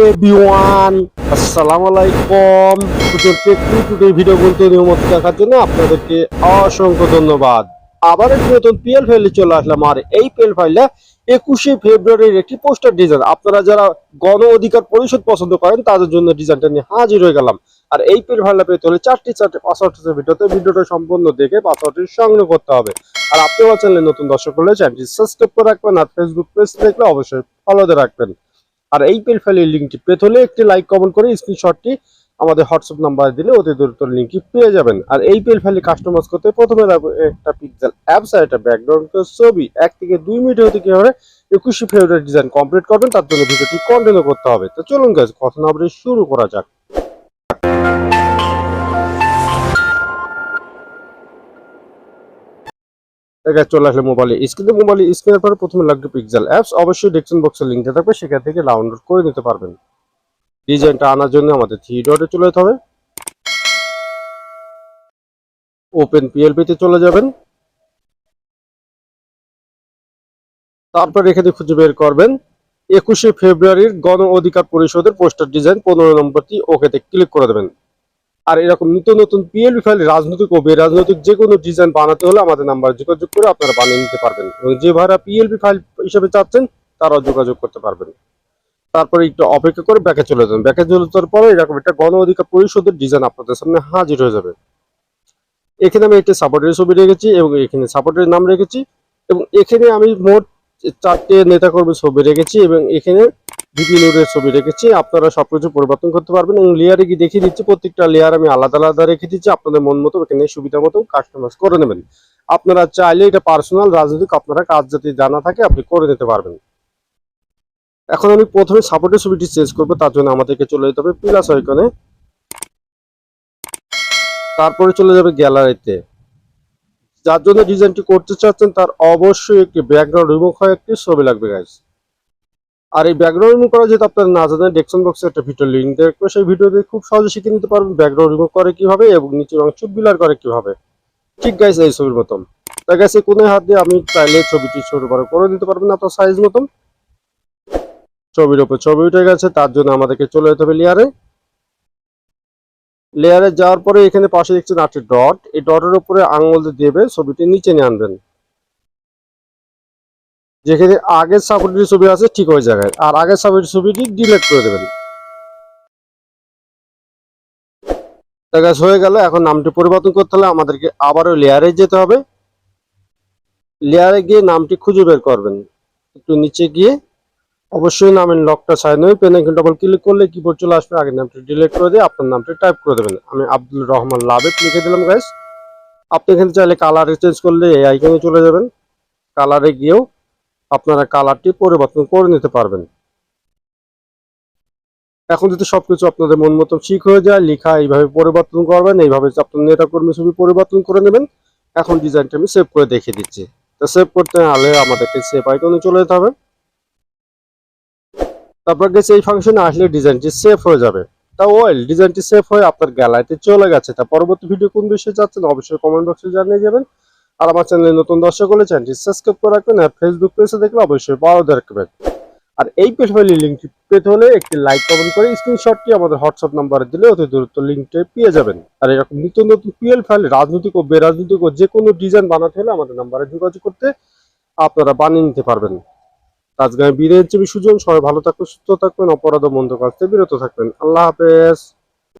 Everyone আসসালামু আলাইকুম সুযোগ টেকটু টুডে ভিডিও বলতে নিয়মিত দেখার জন্য আপনাদেরকে অসংখ্য ধন্যবাদ। আবার একটি নতুন পিএল ফাইলে চলে আসলাম, আর এই পিএল ফাইলে একুশে ফেব্রুয়ারির একটি পোস্টার ডিজাইন আপনারা যারা গণ অধিকার পরিষদ পছন্দ করেন, তাদের জন্য ডিজাইনটা নিয়ে হাজির হয়ে গেলাম। আর এই পিএল ফাইলে পেতে হলে চারটি চারটি পাসওয়ার্ড ভিডিওতে ভিডিওটা সম্পূর্ণ দেখে পাসওয়ার্ডটি সংগ্রহ করতে হবে। আর আপনি আমার চ্যানেলে নতুন দর্শক হলে চ্যানেলটি সাবস্ক্রাইব করে রাখবেন, আর ফেসবুক পেজ দেখলে অবশ্যই ফলোতে রাখবেন। আর এই পেল ফাইলের লিঙ্কটি পেতে হলে একটি লাইক, কমেন্ট করে স্ক্রিনশটটি আমাদের হোয়াটসঅ্যাপ নাম্বারে দিলে অতি দ্রুত লিঙ্কটি পেয়ে যাবেন। আর এই পেল ফাইলে কাস্টমাইজ করতে প্রথমে একটা পিক্সেল অ্যাপস আর একটা ব্যাকগ্রাউন্ড ছবি। এক থেকে দুই মিনিট হতে কি হবে একুশে ফেব্রুয়ারি ডিজাইন কমপ্লিট করবেন, তার জন্য ভিডিওটি কন্টিনিউ করতে হবে। তো চলুন গাছ কথা না বলে শুরু করা যাক। দেখা চলে আসলে মোবাইলে স্ক্রিনে মোবাইলে স্ক্রিনের পরে প্রথমে লাগবে পিক্সেল অ্যাপস অবশ্যই ডেসক্রিপশন বক্সে লিঙ্ক দেওয়া থাকবে, সেখান থেকে ডাউনলোড করে নিতে পারবেন। ডিজাইনটা আনার জন্য আমাদের থ্রি ডটে চলে যেতে হবে। ওপেন পিএলপি তে চলে যাবেন। তারপর এখানে খুঁজে বের করবেন। একুশে ফেব্রুয়ারির গণ অধিকার পরিষদের পোস্টার ডিজাইন পনেরো নম্বরটি ওকেতে ক্লিক করে দেবেন। আর এরকম নতুন নতুন পিএলপি ফাইল রাজনৈতিক ও বেরাজনৈতিক যে কোনো ডিজাইন বানাতে হলে আমাদের নাম্বার যোগাযোগ করে আপনারা বানিয়ে নিতে পারবেন। এবং যে ভাড়া পিএলপি ফাইল হিসেবে চাচ্ছেন, তারাও যোগাযোগ করতে পারবেন। তারপরে একটু অপেক্ষা করে ব্যাকে চলে যাবেন ব্যাকে চলে যাওয়ার পরে এরকম একটা গণ অধিকার পরিষদের ডিজাইন আপনাদের সামনে হাজির হয়ে যাবে। এখানে আমি একটি সাপোর্টের ছবি রেখেছি এবং এখানে সাপোর্টের নাম রেখেছি এবং এখানে আমি মোট চারটে নেতাকর্মীর ছবি রেখেছি এবং এখানে ভিপি নোডের ছবি রেখেছি, আপনারা সবকিছু পরিবর্তন করতে পারবেন এবং লেয়ারে গিয়ে দেখিয়ে দিচ্ছি, প্রত্যেকটা লেয়ার আমি আলাদা আলাদা রেখে দিচ্ছি, আপনাদের মন মতো এখানে সুবিধা মতো কাস্টমাইজ করে নেবেন। আপনারা চাইলে এটা পার্সোনাল রাজনৈতিক, আপনারা কাজ যদি জানা থাকে আপনি করে নিতে পারবেন। এখন আমি প্রথমে সাপোর্টের ছবিটি চেঞ্জ করব, তার জন্য আমাদেরকে চলে যেতে হবে প্লাস আইকনে তারপরে চলে যাবে গ্যালারিতে যার জন্য ডিজাইনটি করতে চাচ্ছেন, তার অবশ্যই একটি ব্যাকগ্রাউন্ড রিমুভ হয় একটি ছবি লাগবে গাইজ আর এই ব্যাকগ্রাউন্ড রিমুভ করা যেহেতু আপনারা না জানেন ডেকশন বক্সে একটা ভিডিও লিঙ্ক দেখবে সেই ভিডিওতে খুব সহজে শিখে নিতে পারবেন ব্যাকগ্রাউন্ড রিমুভ করে কীভাবে এবং নিচের অংশ বিলার করে কীভাবে। ঠিক গাইজ এই ছবির মতন। গাইজ এই কোনো হাত দিয়ে আমি চাইলে ছবিটি ছোট বড় করে দিতে পারবেন আপনার সাইজ মতন। ছবির উপর ছবি উঠে গেছে, তার জন্য আমাদেরকে চলে যেতে হবে লেয়ারে লেয়ারে যাওয়ার পরে এখানে পাশে দেখছেন আটটি ডট এই ডটের উপরে আঙুল দিয়ে দেবে ছবিটি নিচে নিয়ে আনবেন। যেখানে আগের সাপোর্টের ছবি আছে, ঠিক ওই জায়গায়। আর আগের সাপোর্টের ছবিটি ডিলিট করে দেবেন। দেখা হয়ে গেল। এখন নামটি পরিবর্তন করতে হলে আমাদেরকে আবারও লেয়ারে যেতে হবে। লেয়ারে গিয়ে নামটি খুঁজে বের করবেন। একটু নিচে গিয়ে অবশ্যই নামের লকটা সাইন হয়ে পেনে ডবল ক্লিক করলে কিবোর্ড চলে আসবে। আগের নামটি ডিলিট করে দিয়ে আপনার নামটি টাইপ করে দেবেন। আমি আব্দুল রহমান লাভেদ লিখে দিলাম গাইস আপনি এখানে চাইলে কালার চেঞ্জ করলে এই আইকনে চলে যাবেন। কালারে গিয়েও আপনারা কালারটি পরিবর্তন করে নিতে পারবেন। এখন যদি সবকিছু আপনাদের মন মতো ঠিক হয়ে যায়, লেখা এইভাবে পরিবর্তন করবেন, এইভাবে আপনার নেতাকর্মী ছবি পরিবর্তন করে নেবেন, এখন ডিজাইনটা আমি সেভ করে দেখিয়ে দিচ্ছি। তো সেভ করতে হলে আমাদেরকে সেভ আইকনে চলে যেতে হবে। তারপর গেছে এই ফাংশনে আসলে ডিজাইনটি সেভ হয়ে যাবে। তা ওয়েল ডিজাইনটি সেভ হয়ে আপনার গ্যালারিতে চলে গেছে। তা পরবর্তী ভিডিও কোন বিষয়ে চাচ্ছেন অবশ্যই কমেন্ট বক্সে জানিয়ে যাবেন। আর আমার চ্যানেলে নতুন দর্শক হলে চ্যানেলটি সাবস্ক্রাইব করে রাখবেন আর ফেসবুক পেজে দেখলে অবশ্যই বড় রাখবেন। আর এই প্রোফাইলের লিঙ্কটি পেতে হলে একটি লাইক কমেন্ট করে স্ক্রিনশটটি আমাদের হোয়াটসঅ্যাপ নাম্বারে দিলে অতি দ্রুত লিঙ্কটি পেয়ে যাবেন। আর এরকম নিত্য নতুন পিএল ফাইল রাজনৈতিক ও বেরাজনৈতিক ও যে কোনো ডিজাইন বানাতে হলে আমাদের নাম্বারে যোগাযোগ করতে আপনারা বানিয়ে নিতে পারবেন। আজকে আমি বিদায় হচ্ছি সবাই ভালো থাকবেন, সুস্থ থাকবেন, অপরাধ ও মন্দ কাজ থেকে বিরত থাকবেন। আল্লাহ হাফেজ।